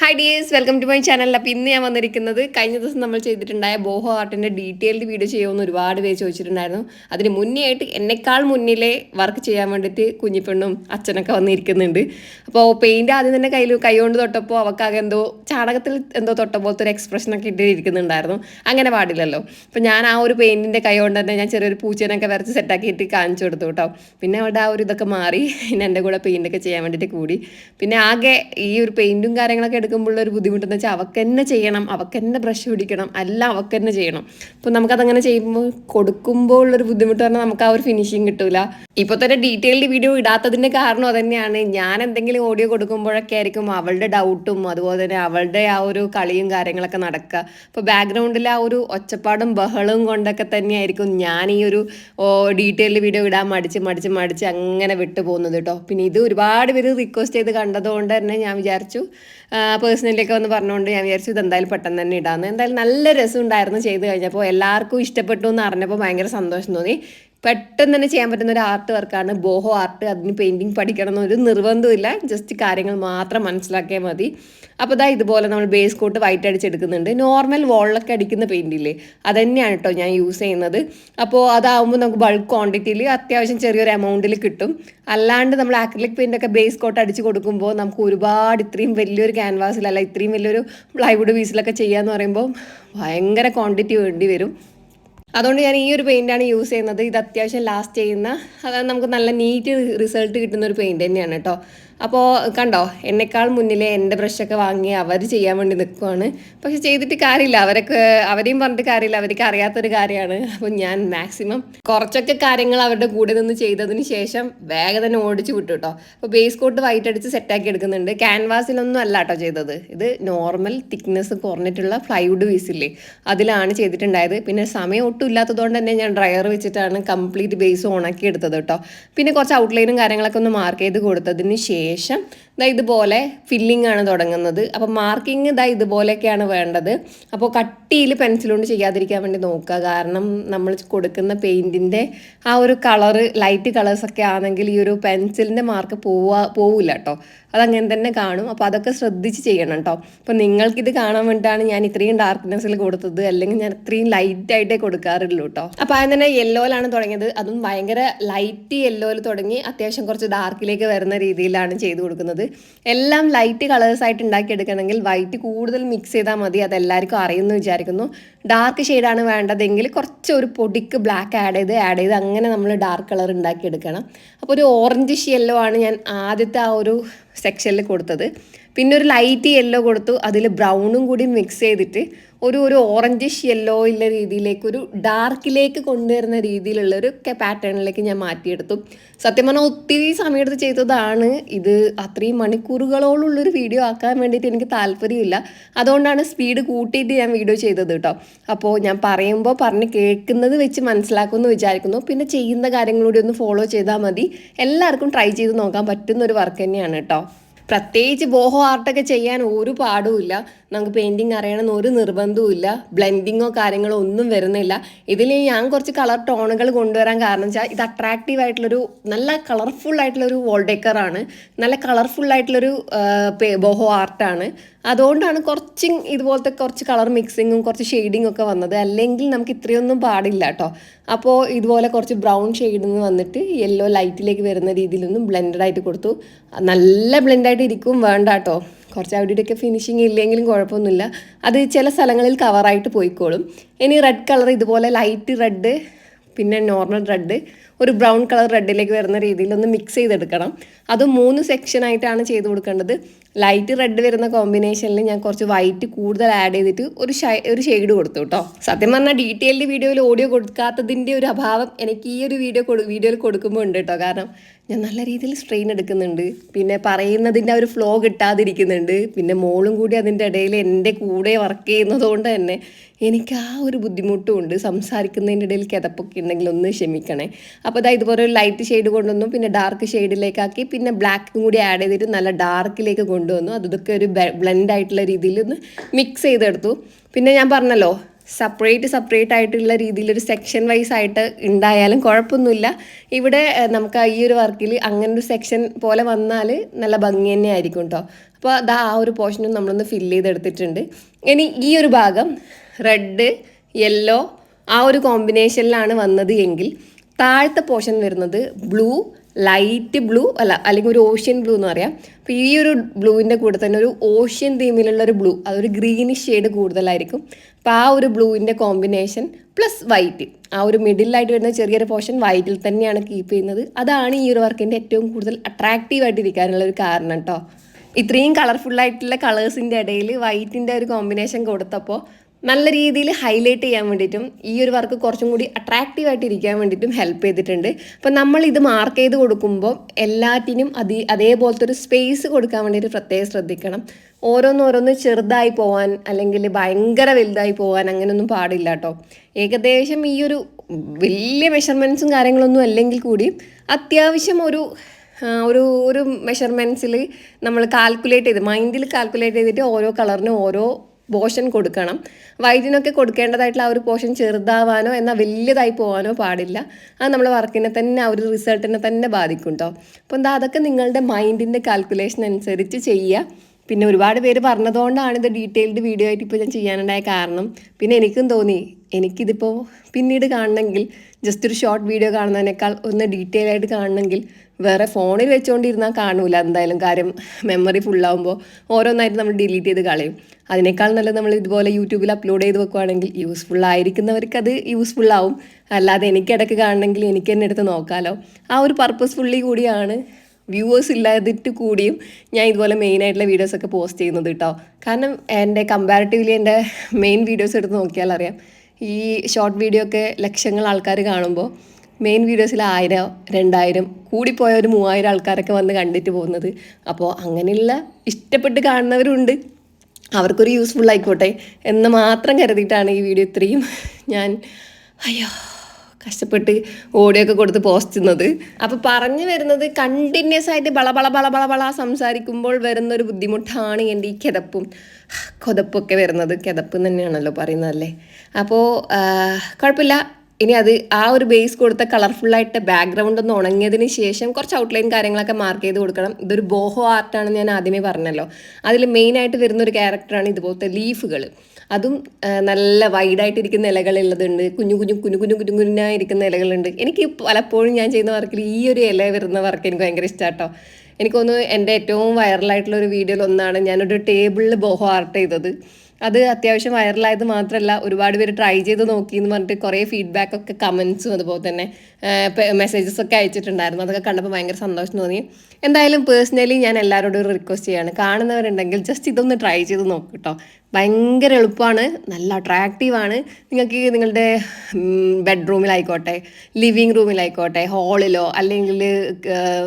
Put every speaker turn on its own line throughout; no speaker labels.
Hi dears welcome to my channel അപ്പോൾ ഇന്ന് ഞാൻ വന്നിരിക്കുന്നത് കഴിഞ്ഞ ദിവസം നമ്മൾ ചെയ്തിട്ടുണ്ടായ ബോഹോ ആർട്ടിന്റെ ഡീറ്റെയിൽഡ് വീഡിയോ ചെയ്യുമെന്ന് ഒരുപാട് പേര് ചോദിച്ചിട്ടുണ്ടായിരുന്നു. അതിന് മുന്നേ ആയിട്ട് എന്നെക്കാൾ മുന്നിലെ വർക്ക് ചെയ്യാൻ വേണ്ടിയിട്ട് കുഞ്ഞിപ്പെണ്ണും അച്ഛനൊക്കെ വന്നിരിക്കുന്നുണ്ട്. അപ്പോൾ പെയിന്റ് ആദ്യം തന്നെ കയ്യിൽ കൈ കൊണ്ട് തൊട്ടപ്പോൾ അവൾക്കാകെ എന്തോ ചാണകത്തിൽ എന്തോ തൊട്ട പോലത്തെ ഒരു എക്സ്പ്രഷനൊക്കെ ഇട്ടിരിക്കുന്നുണ്ടായിരുന്നു അങ്ങനെ പാടില്ലല്ലോ. അപ്പോൾ ഞാൻ ആ ഒരു പെയിന്റിന്റെ കൈകൊണ്ട് തന്നെ ഞാൻ ചെറിയൊരു പൂച്ചേനൊക്കെ വരച്ച് സെറ്റാക്കിയിട്ട് കാണിച്ചു കൊടുത്തു കേട്ടോ. പിന്നെ അവിടെ ആ ഒരു ഇതൊക്കെ മാറി. പിന്നെ എന്റെ കൂടെ പെയിന്റൊക്കെ ചെയ്യാൻ വേണ്ടിയിട്ട് കൂടി. പിന്നെ ആകെ ഈ ഒരു പെയിന്റും കാര്യങ്ങളൊക്കെ എടുക്കുമ്പോഴുള്ള ഒരു ബുദ്ധിമുട്ടെന്ന് വെച്ചാൽ അവൾക്ക് തന്നെ ചെയ്യണം അവൾക്ക് തന്നെ ബ്രഷ് പിടിക്കണം അല്ല അവൾക്ക് തന്നെ ചെയ്യണം. അപ്പോൾ നമുക്കതങ്ങനെ ചെയ്യുമ്പോൾ കൊടുക്കുമ്പോൾ ഉള്ളൊരു ബുദ്ധിമുട്ട് പറഞ്ഞാൽ നമുക്ക് ആ ഒരു ഫിനിഷിങ് കിട്ടൂല. ഇപ്പോൾ തന്നെ ഡീറ്റെയിൽഡ് വീഡിയോ ഇടാത്തതിന്റെ കാരണം തന്നെയാണ് ഞാൻ എന്തെങ്കിലും ഓഡിയോ കൊടുക്കുമ്പോഴൊക്കെ ആയിരിക്കും അവളുടെ ഡൗട്ടും അതുപോലെ തന്നെ അവളുടെ ആ ഒരു കളിയും കാര്യങ്ങളൊക്കെ നടക്കുക അപ്പോൾ ബാക്ക്ഗ്രൗണ്ടിൽ ആ ഒരു ഒച്ചപ്പാടും ബഹളവും കൊണ്ടൊക്കെ തന്നെയായിരിക്കും ഞാൻ ഈ ഒരു ഡീറ്റെയിൽഡ് വീഡിയോ ഇടാൻ മടിച്ച് മടിച്ച് മടിച്ച് അങ്ങനെ വിട്ടു പോകുന്നത് കേട്ടോ പിന്നെ ഇത് ഒരുപാട് പേര് റിക്വസ്റ്റ് ചെയ്ത് കണ്ടതുകൊണ്ട് തന്നെ ഞാൻ വിചാരിച്ചു പേഴ്സണലിയൊക്കെ വന്ന് പറഞ്ഞുകൊണ്ട് ഞാൻ വിചാരിച്ചു ഇത് എന്തായാലും പെട്ടെന്ന് തന്നെ ഇടാമെന്ന് എന്തായാലും നല്ല രസം ഉണ്ടായിരുന്നു ചെയ്ത് കഴിഞ്ഞപ്പോൾ എല്ലാവർക്കും ഇഷ്ടപ്പെട്ടു എന്ന് അറിഞ്ഞപ്പോൾ ഭയങ്കര സന്തോഷം തോന്നി. പെട്ടെന്ന് തന്നെ ചെയ്യാൻ പറ്റുന്ന ഒരു ആർട്ട് വർക്കാണ്. Boho art. അതിന് പെയിന്റിങ് പഠിക്കണം എന്നൊരു നിർബന്ധമില്ല ജസ്റ്റ് കാര്യങ്ങൾ മാത്രം മനസ്സിലാക്കിയാൽ മതി. അപ്പോൾ ഇതാ ഇതുപോലെ നമ്മൾ ബേസ് കോട്ട് വൈറ്റ് അടിച്ചെടുക്കുന്നുണ്ട് നോർമൽ വോളിലൊക്കെ അടിക്കുന്ന പെയിന്റ് ഇല്ലേ? അതന്നെയാണ് കേട്ടോ ഞാൻ യൂസ് ചെയ്യുന്നത്. അപ്പോൾ അതാവുമ്പോൾ നമുക്ക് ബൾക്ക് ക്വാണ്ടിറ്റിയിൽ അത്യാവശ്യം ചെറിയൊരു എമൗണ്ടിൽ കിട്ടും. അല്ലാണ്ട് നമ്മൾ ആക്രിലിക് പെയിന്റൊക്കെ ബേസ് കോട്ട് അടിച്ച് കൊടുക്കുമ്പോൾ നമുക്ക് ഒരുപാട് ഇത്രയും വലിയൊരു ക്യാൻവാസിലല്ല ഇത്രയും വലിയൊരു പ്ലൈവുഡ് പീസിലൊക്കെ ചെയ്യാന്ന് പറയുമ്പോൾ ഭയങ്കര ക്വാണ്ടിറ്റി വേണ്ടി വരും. അതുകൊണ്ട് ഞാൻ ഈ ഒരു പെയിന്റാണ് യൂസ് ചെയ്യുന്നത്. ഇത് അത്യാവശ്യം ലാസ്റ്റ് ചെയ്യുന്ന അതായത് നമുക്ക് നല്ല നീറ്റ് റിസൾട്ട് കിട്ടുന്ന ഒരു പെയിന്റ് തന്നെയാണ് കേട്ടോ. അപ്പോൾ കണ്ടോ എന്നെക്കാൾ മുന്നിലെ എന്റെ ബ്രഷൊക്കെ വാങ്ങി അവർ ചെയ്യാൻ വേണ്ടി നിൽക്കുവാണ് പക്ഷെ ചെയ്തിട്ട് കാര്യമില്ല. അവരൊക്കെ അവരെയും പറഞ്ഞിട്ട് കാര്യമില്ല. അവർക്ക് അറിയാത്തൊരു കാര്യമാണ്. അപ്പോൾ ഞാൻ മാക്സിമം കുറച്ചൊക്കെ കാര്യങ്ങൾ അവരുടെ കൂടെ നിന്ന് ചെയ്തതിന് ശേഷം വേഗം തന്നെ ഓടിച്ചു വിട്ടു കേട്ടോ. അപ്പോൾ ബേസ് കോട്ട് വൈറ്റ് അടിച്ച് സെറ്റാക്കി എടുക്കുന്നുണ്ട്. ക്യാൻവാസിലൊന്നും അല്ല കേട്ടോ ചെയ്തത്. ഇത് നോർമൽ തിക്നെസ് കുറഞ്ഞിട്ടുള്ള ഫ്ലൈവുഡ് പീസില്ലേ അതിലാണ് ചെയ്തിട്ടുണ്ടായത്. പിന്നെ സമയം ഒട്ടും ഇല്ലാത്തതുകൊണ്ട് തന്നെ ഞാൻ ഡ്രയർ വെച്ചിട്ടാണ് കംപ്ലീറ്റ് ബേസ് ഓണാക്കി എടുത്തത് കേട്ടോ. പിന്നെ കുറച്ച് ഔട്ട്ലൈനും കാര്യങ്ങളൊക്കെ ഒന്ന് മാർക്ക് ചെയ്ത് കൊടുത്തതിന് ശേഷം ശേഷം ദാ ഇതുപോലെ ഫില്ലിംഗ് ആണ് തുടങ്ങുന്നത്. അപ്പോൾ മാർക്കിംഗ് ദാ ഇതുപോലെയൊക്കെയാണ് വേണ്ടത്. അപ്പോൾ കട്ടിയിൽ പെൻസിൽ കൊണ്ട് ചെയ്യാതിരിക്കാൻ വേണ്ടി നോക്കുക. കാരണം നമ്മൾ കൊടുക്കുന്ന പെയിന്റിന്റെ ആ ഒരു കളറ് ലൈറ്റ് കളേഴ്സൊക്കെ ആണെങ്കിൽ ഈ ഒരു പെൻസിലിന്റെ മാർക്ക് പോവാ പോവില്ല കേട്ടോ അതങ്ങനെ തന്നെ കാണും. അപ്പോൾ അതൊക്കെ ശ്രദ്ധിച്ച് ചെയ്യണം കേട്ടോ അപ്പോൾ നിങ്ങൾക്കിത് കാണാൻ വേണ്ടിയിട്ടാണ് ഞാൻ ഇത്രയും ഡാർക്ക്നെസ്സിൽ കൊടുത്തത്. അല്ലെങ്കിൽ ഞാൻ ഇത്രയും ലൈറ്റായിട്ടേ കൊടുക്കാറുള്ളൂ കേട്ടോ അപ്പോൾ അതിന് തന്നെ യെല്ലോയിലാണ് തുടങ്ങിയത്. അതും ഭയങ്കര ലൈറ്റ് യെല്ലോയിൽ തുടങ്ങി അത്യാവശ്യം കുറച്ച് ഡാർക്കിലേക്ക് വരുന്ന രീതിയിലാണ് ചെയ്തു കൊടുക്കുന്നത്. എല്ലാം ലൈറ്റ് കളേഴ്സ് ആയിട്ട് ഉണ്ടാക്കിയെടുക്കണമെങ്കിൽ വൈറ്റ് കൂടുതൽ മിക്സ് ചെയ്താൽ മതി അതെല്ലാവർക്കും അറിയുമെന്ന് വിചാരിക്കുന്നു. ഡാർക്ക് ഷെയ്ഡാണ് വേണ്ടതെങ്കിൽ കുറച്ച് ഒരു പൊടിക്ക് ബ്ലാക്ക് ആഡ് ചെയ്ത് ആഡ് ചെയ്ത് അങ്ങനെ നമ്മൾ ഡാർക്ക് കളർ ഉണ്ടാക്കിയെടുക്കണം. അപ്പോൾ ഒരു ഓറഞ്ച് യെല്ലോ ആണ് ഞാൻ ആദ്യത്തെ ആ ഒരു സെക്ഷനിൽ കൊടുത്തത്. പിന്നെ ഒരു ലൈറ്റ് യെല്ലോ കൊടുത്തു അതിൽ ബ്രൗണും കൂടി മിക്സ് ചെയ്തിട്ട് ഒരു ഒരു ഓറഞ്ചിഷ് യെല്ലോയിലെ രീതിയിലേക്ക് ഒരു ഡാർക്കിലേക്ക് കൊണ്ടുവരുന്ന രീതിയിലുള്ള ഒരു പാറ്റേണിലേക്ക് ഞാൻ മാറ്റിയെടുത്തു. സത്യം പറഞ്ഞാൽ ഒത്തിരി സമയമെടുത്ത് ചെയ്തതാണ്. ഇത് അത്രയും മണിക്കൂറുകളോളുള്ളൊരു വീഡിയോ ആക്കാൻ വേണ്ടിയിട്ട് എനിക്ക് താല്പര്യമില്ല. അതുകൊണ്ടാണ് സ്പീഡ് കൂട്ടിയിട്ട് ഞാൻ വീഡിയോ ചെയ്തത് കേട്ടോ അപ്പോൾ ഞാൻ പറയുമ്പോൾ പറഞ്ഞ് കേൾക്കുന്നത് വെച്ച് മനസ്സിലാക്കുമെന്ന് വിചാരിക്കുന്നു. പിന്നെ ചെയ്യുന്ന കാര്യങ്ങളൂടെ ഒന്ന് ഫോളോ ചെയ്താൽ മതി. എല്ലാവർക്കും ട്രൈ ചെയ്ത് നോക്കാൻ പറ്റുന്ന ഒരു വർക്ക് തന്നെയാണ് കേട്ടോ പ്രത്യേകിച്ച് ബോഹോ ആർട്ടൊക്കെ ചെയ്യാൻ ഒരു പാടുമില്ല നമുക്ക് പെയിന്റിങ് അറിയണമെന്ന് ഒരു നിർബന്ധവും ഇല്ല. ബ്ലെൻഡിങ്ങോ കാര്യങ്ങളോ ഒന്നും വരുന്നില്ല. ഇതിൽ ഞാൻ കുറച്ച് കളർ ടോണുകൾ കൊണ്ടുവരാൻ കാരണം വെച്ചാൽ ഇത് അട്രാക്റ്റീവ് ആയിട്ടുള്ളൊരു നല്ല കളർഫുൾ ആയിട്ടുള്ളൊരു വോൾ ഡെക്കറാണ് നല്ല കളർഫുൾ ആയിട്ടുള്ളൊരു ബോഹോ ആർട്ടാണ് അതുകൊണ്ടാണ് കുറച്ച് ഇതുപോലത്തെ കുറച്ച് കളർ മിക്സിങ്ങും കുറച്ച് ഷെയ്ഡിങ്ങും ഒക്കെ വന്നത്. അല്ലെങ്കിൽ നമുക്ക് ഇത്രയൊന്നും പാടില്ല കേട്ടോ അപ്പോൾ ഇതുപോലെ കുറച്ച് ബ്രൗൺ ഷെയ്ഡിൽ നിന്ന് വന്നിട്ട് യെല്ലോ ലൈറ്റിലേക്ക് വരുന്ന രീതിയിലൊന്നും ബ്ലെൻഡഡ് ആയിട്ട് കൊടുത്തു. നല്ല ബ്ലെൻഡായിട്ട് ഇരിക്കും വേണ്ട കേട്ടോ കുറച്ച് അവിടെയൊക്കെ ഫിനിഷിങ് ഇല്ലെങ്കിലും കുഴപ്പമൊന്നുമില്ല. അത് ചില സ്ഥലങ്ങളിൽ കവറായിട്ട് പോയിക്കോളും. ഇനി റെഡ് കളർ ഇതുപോലെ ലൈറ്റ് റെഡ് പിന്നെ നോർമൽ റെഡ് ഒരു ബ്രൗൺ കളർ റെഡിലേക്ക് വരുന്ന രീതിയിൽ ഒന്ന് മിക്സ് ചെയ്തെടുക്കണം. അത് മൂന്ന് സെക്ഷനായിട്ടാണ് ചെയ്ത് കൊടുക്കേണ്ടത്. ലൈറ്റ് റെഡ് വരുന്ന കോമ്പിനേഷനിൽ ഞാൻ കുറച്ച് വൈറ്റ് കൂടുതൽ ആഡ് ചെയ്തിട്ട് ഒരു ഒരു ഷെയ്ഡ് കൊടുത്തു കേട്ടോ സത്യം പറഞ്ഞാൽ ഡീറ്റെയിൽഡ് വീഡിയോയിൽ ഓഡിയോ കൊടുക്കാത്തതിന്റെ ഒരു അഭാവം എനിക്ക് ഈ ഒരു വീഡിയോ വീഡിയോയിൽ കൊടുക്കുമ്പോൾ ഉണ്ട് കേട്ടോ കാരണം ഞാൻ നല്ല രീതിയിൽ സ്ട്രെയിൻ എടുക്കുന്നുണ്ട്. പിന്നെ പറയുന്നതിന്റെ ഒരു ഫ്ലോ കിട്ടാതിരിക്കുന്നുണ്ട്. പിന്നെ മോളും കൂടി അതിന്റെ ഇടയിൽ എന്റെ കൂടെ വർക്ക് ചെയ്യുന്നതുകൊണ്ട് തന്നെ എനിക്ക് ആ ഒരു ബുദ്ധിമുട്ടും ഉണ്ട്. സംസാരിക്കുന്നതിന്റെ ഇടയിൽ കിതപ്പൊക്കെ ഉണ്ടെങ്കിൽ ഒന്ന് ക്ഷമിക്കണേ. അപ്പോൾ അതായത് ഇതുപോലെ ഒരു ലൈറ്റ് ഷെയ്ഡ് കൊണ്ടുവന്നു. പിന്നെ ഡാർക്ക് ഷെയ്ഡിലേക്കാക്കി പിന്നെ ബ്ലാക്കും കൂടി ആഡ് ചെയ്തിട്ട് നല്ല ഡാർക്കിലേക്ക് കൊണ്ടുവന്നു. അതൊക്കെ ഒരു ബ്ലെൻഡ് ആയിട്ടുള്ള രീതിയിൽ ഒന്ന് മിക്സ് ചെയ്തെടുത്തു. പിന്നെ ഞാൻ പറഞ്ഞല്ലോ സെപ്പറേറ്റ് സെപ്പറേറ്റ് ആയിട്ടുള്ള രീതിയിൽ ഒരു സെക്ഷൻ വൈസ് ആയിട്ട് ഉണ്ടായാലും കുഴപ്പമൊന്നുമില്ല ഇവിടെ നമുക്ക് ഈ ഒരു വർക്കിൽ അങ്ങനെ ഒരു സെക്ഷൻ പോലെ വന്നാൽ നല്ല ഭംഗി തന്നെ ആയിരിക്കും കേട്ടോ അപ്പോൾ അതാ ആ ഒരു പോർഷനും നമ്മളൊന്ന് ഫില്ല് ചെയ്തെടുത്തിട്ടുണ്ട്. ഇനി ഈ ഒരു ഭാഗം റെഡ് യെല്ലോ ആ ഒരു കോമ്പിനേഷനിലാണ് വന്നത് എങ്കിൽ താഴത്തെ പോർഷൻ വരുന്നത് ബ്ലൂ ലൈറ്റ് ബ്ലൂ അല്ല അല്ലെങ്കിൽ ഒരു ഓഷ്യൻ ബ്ലൂ എന്ന് പറയാം. അപ്പോൾ ഈ ഒരു ബ്ലൂവിന്റെ കൂടെ തന്നെ ഒരു ഓഷ്യൻ തീമിലുള്ള ഒരു ബ്ലൂ അതൊരു ഗ്രീനിഷ് ഷെയ്ഡ് കൂടുതലായിരിക്കും. അപ്പോൾ ആ ഒരു ബ്ലൂവിന്റെ കോമ്പിനേഷൻ പ്ലസ് വൈറ്റ് ആ ഒരു മിഡിലായിട്ട് വരുന്ന ചെറിയൊരു പോർഷൻ വൈറ്റിൽ തന്നെയാണ് കീപ്പ് ചെയ്യുന്നത്. അതാണ് ഈ ഒരു വർക്കിന്റെ ഏറ്റവും കൂടുതൽ അട്രാക്റ്റീവ് ആയിട്ട് ഇരിക്കാനുള്ള ഒരു കാരണം കേട്ടോ ഇത്രയും കളർഫുള്ളായിട്ടുള്ള കളേഴ്സിന്റെ ഇടയിൽ വൈറ്റിന്റെ ഒരു കോമ്പിനേഷൻ കൊടുത്തപ്പോൾ നല്ല രീതിയിൽ ഹൈലൈറ്റ് ചെയ്യാൻ വേണ്ടിയിട്ടും ഈ ഒരു വർക്ക് കുറച്ചും കൂടി അട്രാക്റ്റീവ് ആയിട്ട് ഇരിക്കാൻ വേണ്ടിയിട്ടും ഹെൽപ്പ് ചെയ്തിട്ടുണ്ട്. അപ്പം നമ്മൾ ഇത് മാർക്ക് ചെയ്ത് കൊടുക്കുമ്പോൾ എല്ലാറ്റിനും അതി അതേപോലത്തെ ഒരു സ്പേസ് കൊടുക്കാൻ വേണ്ടിയിട്ട് പ്രത്യേകം ശ്രദ്ധിക്കണം. ഓരോന്നോരോന്ന് ചെറുതായി പോവാൻ അല്ലെങ്കിൽ ഭയങ്കര വലുതായി പോവാൻ അങ്ങനെയൊന്നും പാടില്ല കേട്ടോ. ഏകദേശം ഈ ഒരു വലിയ മെഷർമെന്റ്സും കാര്യങ്ങളൊന്നും അല്ലെങ്കിൽ കൂടി അത്യാവശ്യം ഒരു ഒരു ഒരു മെഷർമെന്റ്സിൽ നമ്മൾ കാൽക്കുലേറ്റ് ചെയ്ത് മൈൻഡിൽ കാൽക്കുലേറ്റ് ചെയ്തിട്ട് ഓരോ കളറിനും ഓരോ പോർഷൻ കൊടുക്കണം. വൈറ്റിനൊക്കെ കൊടുക്കേണ്ടതായിട്ടുള്ള ആ ഒരു പോഷൻ ചെറുതാവാനോ എന്നാൽ വലിയതായി പോകാനോ പാടില്ല. അത് നമ്മളെ വർക്കിനെ തന്നെ ആ ഒരു റിസൾട്ടിനെ തന്നെ ബാധിക്കും കേട്ടോ അപ്പോൾ എന്താ അതൊക്കെ നിങ്ങളുടെ മൈൻഡിന്റെ കാൽക്കുലേഷൻ അനുസരിച്ച് ചെയ്യുക. പിന്നെ ഒരുപാട് പേര് പറഞ്ഞതുകൊണ്ടാണ് ഇത് ഡീറ്റെയിൽഡ് വീഡിയോ ആയിട്ട് ഇപ്പോൾ ഞാൻ ചെയ്യാനുണ്ടായ കാരണം. പിന്നെ എനിക്കും തോന്നി എനിക്കിതിപ്പോൾ പിന്നീട് കാണണമെങ്കിൽ ജസ്റ്റ് ഒരു ഷോർട്ട് വീഡിയോ കാണുന്നതിനേക്കാൾ ഒന്ന് ഡീറ്റെയിൽ ആയിട്ട് കാണണമെങ്കിൽ വേറെ ഫോണിൽ വെച്ചുകൊണ്ടിരുന്നാൽ കാണൂല. എന്തായാലും കാര്യം മെമ്മറി ഫുള്ളാകുമ്പോൾ ഓരോന്നായിട്ട് നമ്മൾ ഡിലീറ്റ് ചെയ്ത് കളയും. അതിനേക്കാൾ നല്ലത് നമ്മൾ ഇതുപോലെ യൂട്യൂബിൽ അപ്ലോഡ് ചെയ്ത് വെക്കുവാണെങ്കിൽ യൂസ്ഫുൾ ആയിരിക്കുന്നവർക്ക് അത് യൂസ്ഫുൾ ആവും. അല്ലാതെ എനിക്കിടയ്ക്ക് കാണണമെങ്കിൽ എനിക്ക് തന്നെ എടുത്ത് നോക്കാമല്ലോ ആ ഒരു പർപ്പസ്ഫുള്ളി കൂടിയാണ് വ്യൂവേഴ്സ് ഇല്ലാതിട്ട് കൂടിയും ഞാൻ ഇതുപോലെ മെയിൻ ആയിട്ടുള്ള വീഡിയോസ് ഒക്കെ പോസ്റ്റ് ചെയ്യുന്നത് കേട്ടോ കാരണം എന്റെ കമ്പാരിറ്റീവ്ലി എന്റെ മെയിൻ വീഡിയോസ് എടുത്ത് നോക്കിയാൽ അറിയാം. ഈ ഷോർട്ട് വീഡിയോ ഒക്കെ ലക്ഷങ്ങൾ ആൾക്കാർ കാണുമ്പോൾ മെയിൻ വീഡിയോസിൽ ആയിരം രണ്ടായിരം കൂടിപ്പോയ ഒരു മൂവായിരം ആൾക്കാരൊക്കെ വന്ന് കണ്ടിട്ട് പോകുന്നത്. അപ്പോൾ അങ്ങനെയുള്ള ഇഷ്ടപ്പെട്ട് കാണുന്നവരുണ്ട്. അവർക്കൊരു യൂസ്ഫുൾ ആയിക്കോട്ടെ എന്ന് മാത്രം കരുതിയിട്ടാണ് ഈ വീഡിയോ ഇത്രയും ഞാൻ അയ്യോ. കഷ്ടപ്പെട്ട് ഓഡിയോ ഒക്കെ കൊടുത്ത് പോസ്റ്റ് ചെയ്യുന്നത്. അപ്പോൾ പറഞ്ഞു വരുന്നത് കണ്ടിന്യൂസ് ആയിട്ട് ബള ബള ബള ബള ബള സംസാരിക്കുമ്പോൾ വരുന്ന ഒരു ബുദ്ധിമുട്ടാണ് എന്റെ ഈ കിതപ്പും. കൊതപ്പൊക്കെ വരുന്നത്. കിതപ്പ് തന്നെയാണല്ലോ പറയുന്നതല്ലേ അപ്പോൾ കുഴപ്പമില്ല. ഇനി അത് ആ ഒരു ബേസ് കൊടുത്ത കളർഫുള്ളായിട്ട് ബാക്ക്ഗ്രൗണ്ട് ഒന്ന് ഉണങ്ങിയതിന് ശേഷം കുറച്ച് ഔട്ട്ലൈൻ കാര്യങ്ങളൊക്കെ മാർക്ക് ചെയ്ത് കൊടുക്കണം. ഇതൊരു ബോഹോ ആർട്ടാണെന്ന് ഞാൻ ആദ്യമേ പറഞ്ഞല്ലോ. അതിൽ മെയിനായിട്ട് വരുന്ന ഒരു ക്യാരക്ടറാണ് ഇതുപോലത്തെ ലീഫുകൾ അതും നല്ല വൈഡായിട്ടിരിക്കുന്ന ഇലകളുള്ളതുണ്ട്. കുഞ്ഞു കുഞ്ഞു കുഞ്ഞു കുഞ്ഞു കുഞ്ഞു കുഞ്ഞായിരിക്കുന്ന ഇലകളുണ്ട്. എനിക്ക് പലപ്പോഴും ഞാൻ ചെയ്യുന്ന വർക്കിൽ ഈ ഒരു ഇല വരുന്ന വർക്ക് എനിക്ക് ഭയങ്കര ഇഷ്ടമാട്ടോ എനിക്ക് തോന്നുന്നു എന്റെ ഏറ്റവും വൈറലായിട്ടുള്ള ഒരു വീഡിയോയിൽ ഒന്നാണ് ഞാനൊരു ടേബിളിൽ ബോഹോ ആർട്ട് ചെയ്തത്. അത് അത്യാവശ്യം വൈറലായത് മാത്രമല്ല ഒരുപാട് പേര് ട്രൈ ചെയ്ത് നോക്കി എന്ന് പറഞ്ഞിട്ട് കുറേ ഫീഡ്ബാക്ക് ഒക്കെ കമൻസും അതുപോലെ തന്നെ മെസ്സേജസ് ഒക്കെ അയച്ചിട്ടുണ്ടായിരുന്നു. അതൊക്കെ കണ്ടപ്പോൾ ഭയങ്കര സന്തോഷം തോന്നി. എന്തായാലും പേഴ്സണലി ഞാൻ എല്ലാവരോടും ഒരു റിക്വസ്റ്റ് ചെയ്യാണ്. കാണുന്നവരുണ്ടെങ്കിൽ ജസ്റ്റ് ഇതൊന്ന് ട്രൈ ചെയ്ത് നോക്ക് കേട്ടോ ഭയങ്കര എളുപ്പമാണ് നല്ല അട്രാക്റ്റീവാണ് നിങ്ങൾക്ക് നിങ്ങളുടെ ബെഡ്റൂമിലായിക്കോട്ടെ ലിവിങ് റൂമിലായിക്കോട്ടെ ഹാളിലോ അല്ലെങ്കിൽ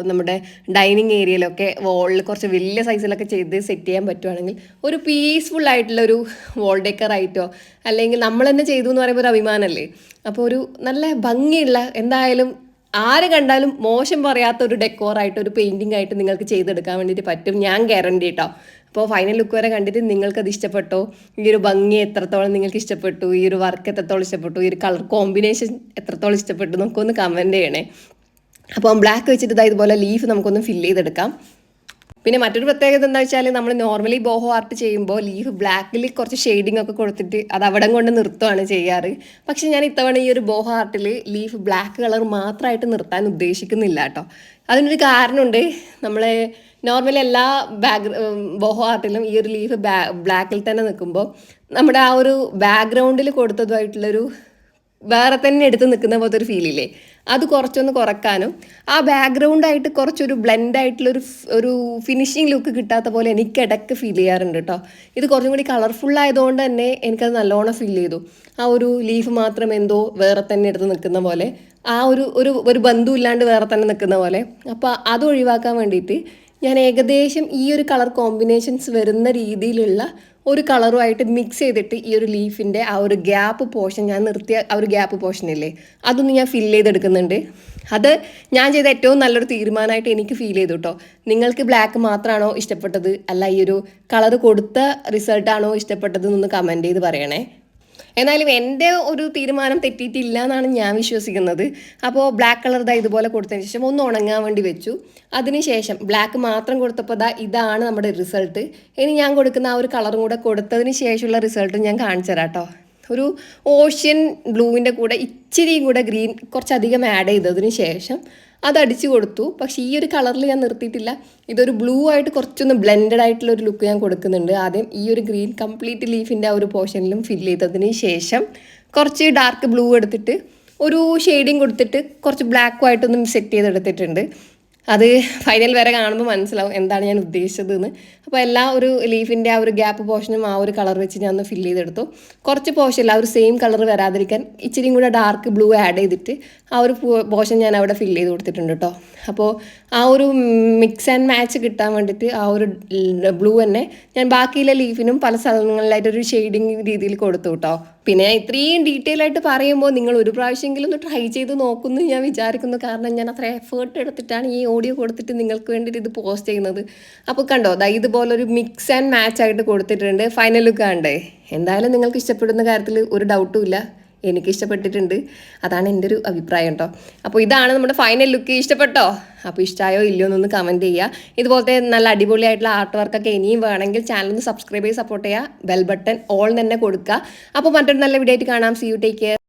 നമ്മുടെ ഡൈനിങ് ഏരിയയിലൊക്കെ വാളിൽ കുറച്ച് വലിയ സൈസിലൊക്കെ ചെയ്ത് സെറ്റ് ചെയ്യാൻ പറ്റുവാണെങ്കിൽ ഒരു പീസ്ഫുൾ ആയിട്ടുള്ള ഒരു വോൾ ഡെക്കർ ആയിട്ടോ അല്ലെങ്കിൽ നമ്മൾ തന്നെ ചെയ്തു എന്ന് പറയുമ്പോൾ ഒരു അഭിമാനമല്ലേ അപ്പോൾ ഒരു നല്ല ഭംഗിയുള്ള എന്തായാലും ആര് കണ്ടാലും മോശം പറയാത്ത ഒരു ഡെക്കോറായിട്ട് ഒരു പെയിന്റിംഗ് ആയിട്ട് നിങ്ങൾക്ക് ചെയ്തെടുക്കാൻ വേണ്ടിയിട്ട് പറ്റും. ഞാൻ ഗ്യാരണ്ടി കേട്ടോ അപ്പോൾ ഫൈനൽ ലുക്ക് വരെ കണ്ടിട്ട് നിങ്ങൾക്കത് ഇഷ്ടപ്പെട്ടോ? ഈ ഒരു ഭംഗി എത്രത്തോളം നിങ്ങൾക്ക് ഇഷ്ടപ്പെട്ടു? ഈ ഒരു വർക്ക് എത്രത്തോളം ഇഷ്ടപ്പെട്ടു? ഈ ഒരു കളർ കോമ്പിനേഷൻ എത്രത്തോളം ഇഷ്ടപ്പെട്ടു? നമുക്കൊന്ന് കമന്റ് ചെയ്യണേ. അപ്പം ബ്ലാക്ക് വെച്ചിട്ട് ഇതാ ഇതുപോലെ ലീഫ് നമുക്കൊന്ന് ഫില്ല് ചെയ്തെടുക്കാം. പിന്നെ മറ്റൊരു പ്രത്യേകത എന്താ വെച്ചാൽ നമ്മൾ നോർമലി ബോഹോ ആർട്ട് ചെയ്യുമ്പോൾ ലീഫ് ബ്ലാക്കിൽ കുറച്ച് ഷെയ്ഡിംഗ് ഒക്കെ കൊടുത്തിട്ട് അത് അവിടെ കൊണ്ട് നിർത്തുകയാണ് ചെയ്യാറ്. പക്ഷെ ഞാൻ ഇത്തവണ ഈ ഒരു ബോഹോ ആർട്ടിൽ ലീഫ് ബ്ലാക്ക് കളർ മാത്രമായിട്ട് നിർത്താൻ ഉദ്ദേശിക്കുന്നില്ല കേട്ടോ. അതിനൊരു കാരണമുണ്ട് നമ്മളെ നോർമലി എല്ലാ ബാക്ക് ബോഹോ ആർട്ടിലും ഈ ഒരു ലീഫ് ബ്ലാക്കിൽ തന്നെ നിൽക്കുമ്പോൾ നമ്മുടെ ആ ഒരു ബാക്ക്ഗ്രൗണ്ടിൽ കൊടുത്തതുമായിട്ടുള്ളൊരു വേറെ തന്നെ എടുത്ത് നിൽക്കുന്ന പോലത്തെ ഒരു ഫീലില്ലേ അത് കുറച്ചൊന്ന് കുറക്കാനും. ആ ബാക്ക്ഗ്രൗണ്ടായിട്ട് കുറച്ചൊരു ബ്ലെൻഡ് ആയിട്ടുള്ളൊരു ഫ്- ഒരു ഫിനിഷിങ് ലുക്ക് കിട്ടാത്ത പോലെ എനിക്ക് ഇടയ്ക്ക് ഫീൽ ചെയ്യാറുണ്ട് കേട്ടോ ഇത് കുറച്ചും കൂടി കളർഫുൾ ആയതുകൊണ്ട് തന്നെ എനിക്കത് നല്ലോണം ഫീൽ ചെയ്തു. ആ ഒരു ലീഫ് മാത്രം എന്തോ വേറെ തന്നെ എടുത്ത് നിൽക്കുന്ന പോലെ ആ ഒരു ഒരു ഒരു ബന്ധു ഇല്ലാണ്ട് വേറെ തന്നെ നിൽക്കുന്ന പോലെ. അപ്പോൾ അത് ഒഴിവാക്കാൻ വേണ്ടിയിട്ട് ഞാൻ ഏകദേശം ഈ ഒരു കളർ കോമ്പിനേഷൻസ് വരുന്ന രീതിയിലുള്ള ഒരു കളറുമായിട്ട് മിക്സ് ചെയ്തിട്ട് ഈ ഒരു ലീഫിന്റെ ആ ഒരു ഗ്യാപ്പ് പോർഷൻ ഞാൻ നിർത്തിയ ആ ഒരു ഗ്യാപ്പ് പോർഷൻ ഇല്ലേ? അതൊന്ന് ഞാൻ ഫില്ല് ചെയ്തെടുക്കുന്നുണ്ട്. അത് ഞാൻ ചെയ്ത ഏറ്റവും നല്ലൊരു തീരുമാനമായിട്ട് എനിക്ക് ഫീൽ ചെയ്തു കേട്ടോ നിങ്ങൾക്ക് ബ്ലാക്ക് മാത്രമാണോ ഇഷ്ടപ്പെട്ടത്? അല്ല ഈ ഒരു കളർ കൊടുത്ത റിസൾട്ടാണോ ഇഷ്ടപ്പെട്ടത് എന്നൊന്ന് കമന്റ് ചെയ്ത് പറയണേ. എന്നാലും എന്റെ ഒരു തീരുമാനം തെറ്റിയിട്ടില്ല എന്നാണ് ഞാൻ വിശ്വസിക്കുന്നത്. അപ്പോൾ ബ്ലാക്ക് കളർ ദാ ഇതുപോലെ കൊടുത്തതിന് ശേഷം ഒന്ന് ഉണങ്ങാൻ വേണ്ടി വെച്ചു. അതിനുശേഷം ബ്ലാക്ക് മാത്രം കൊടുത്തപ്പോൾ ദാ ഇതാണ് നമ്മുടെ റിസൾട്ട് ഇനി ഞാൻ കൊടുക്കുന്ന ആ ഒരു കളറും കൂടെ കൊടുത്തതിന് ശേഷമുള്ള റിസൾട്ട് ഞാൻ കാണിച്ചു ഒരു ഓഷ്യൻ ബ്ലൂവിന്റെ കൂടെ ഇച്ചിരി കൂടെ ഗ്രീൻ കുറച്ചധികം ആഡ് ചെയ്തതിന് ശേഷം അത് അടിച്ചു കൊടുത്തു. പക്ഷേ ഈ ഒരു കളറിൽ ഞാൻ നിർത്തിയിട്ടില്ല. ഇതൊരു ബ്ലൂ ആയിട്ട് കുറച്ചൊന്ന് ബ്ലെൻഡഡ് ആയിട്ടുള്ള ഒരു ലുക്ക് ഞാൻ കൊടുക്കുന്നുണ്ട്. ആദ്യം ഈ ഒരു ഗ്രീൻ കംപ്ലീറ്റ് ലീഫിന്റെ ആ ഒരു പോർഷനിലും ഫിൽ ചെയ്തതിന് ശേഷം കുറച്ച് ഡാർക്ക് ബ്ലൂ എടുത്തിട്ട് ഒരു ഷെയ്ഡിങ് കൊടുത്തിട്ട് കുറച്ച് ബ്ലാക്കും ആയിട്ടൊന്നും സെറ്റ് ചെയ്തെടുത്തിട്ടുണ്ട്. അത് ഫൈനൽ വരെ കാണുമ്പോൾ മനസ്സിലാവും എന്താണ് ഞാൻ ഉദ്ദേശിച്ചതെന്ന്. അപ്പോൾ എല്ലാ ഒരു ലീഫിന്റെ ആ ഒരു ഗ്യാപ്പ് പോർഷനും ആ ഒരു കളർ വെച്ച് ഞാൻ ഒന്ന് ഫില്ല് ചെയ്തെടുത്തു. കുറച്ച് പോർഷൻ ആ ഒരു സെയിം കളർ വരാതിരിക്കാൻ ഇച്ചിരിയും കൂടെ ഡാർക്ക് ബ്ലൂ ആഡ് ചെയ്തിട്ട് ആ ഒരു പോർഷൻ ഞാൻ അവിടെ ഫില്ല് ചെയ്ത് കൊടുത്തിട്ടുണ്ട് കേട്ടോ അപ്പോൾ ആ ഒരു മിക്സ് ആൻഡ് മാച്ച് കിട്ടാൻ വേണ്ടിയിട്ട് ആ ഒരു ബ്ലൂ തന്നെ ഞാൻ ബാക്കിയിലെ ലീഫിനും പല സ്ഥലങ്ങളിലായിട്ടൊരു ഷെയ്ഡിങ് രീതിയിൽ കൊടുത്തു കേട്ടോ പിന്നെ ഇത്രയും ഡീറ്റെയിൽ ആയിട്ട് പറയുമ്പോൾ നിങ്ങൾ ഒരു പ്രാവശ്യമെങ്കിലും ഒന്ന് ട്രൈ ചെയ്ത് നോക്കുന്നു ഞാൻ വിചാരിക്കുന്നു. കാരണം ഞാൻ അത്ര എഫേർട്ട് എടുത്തിട്ടാണ് ഈ ഓഡിയോ കൊടുത്തിട്ട് നിങ്ങൾക്ക് വേണ്ടിയിട്ട് ഇത് പോസ്റ്റ് ചെയ്യുന്നത്. അപ്പോൾ കണ്ടോ ദാ ഇതുപോലൊരു മിക്സ് ആൻഡ് മാച്ച് ആയിട്ട് കൊടുത്തിട്ടുണ്ട്. ഫൈനൽ ലുക്ക് കണ്ടേ എന്തായാലും നിങ്ങൾക്ക് ഇഷ്ടപ്പെടുന്ന കാര്യത്തിൽ ഒരു ഡൗട്ടും ഇല്ല. എനിക്ക് ഇഷ്ടപ്പെട്ടിട്ടുണ്ട് അതാണ് എന്റെ ഒരു അഭിപ്രായം കേട്ടോ അപ്പോൾ ഇതാണ് നമ്മുടെ ഫൈനൽ ലുക്ക് ഇഷ്ടപ്പെട്ടോ? അപ്പോൾ ഇഷ്ടമായോ ഇല്ലയോ എന്നൊന്ന് കമന്റ് ചെയ്യുക ഇതുപോലത്തെ നല്ല അടിപൊളിയായിട്ടുള്ള ആർട്ട് വർക്കൊക്കെ ഇനിയും വേണമെങ്കിൽ ചാനൽ ഒന്ന് സബ്സ്ക്രൈബ് ചെയ്ത് സപ്പോർട്ട് ചെയ്യുക ബെൽ ബട്ടൺ ഓൾ തന്നെ കൊടുക്കുക അപ്പോൾ മറ്റൊരു നല്ല വീഡിയോ ആയിട്ട് കാണാം. C you take care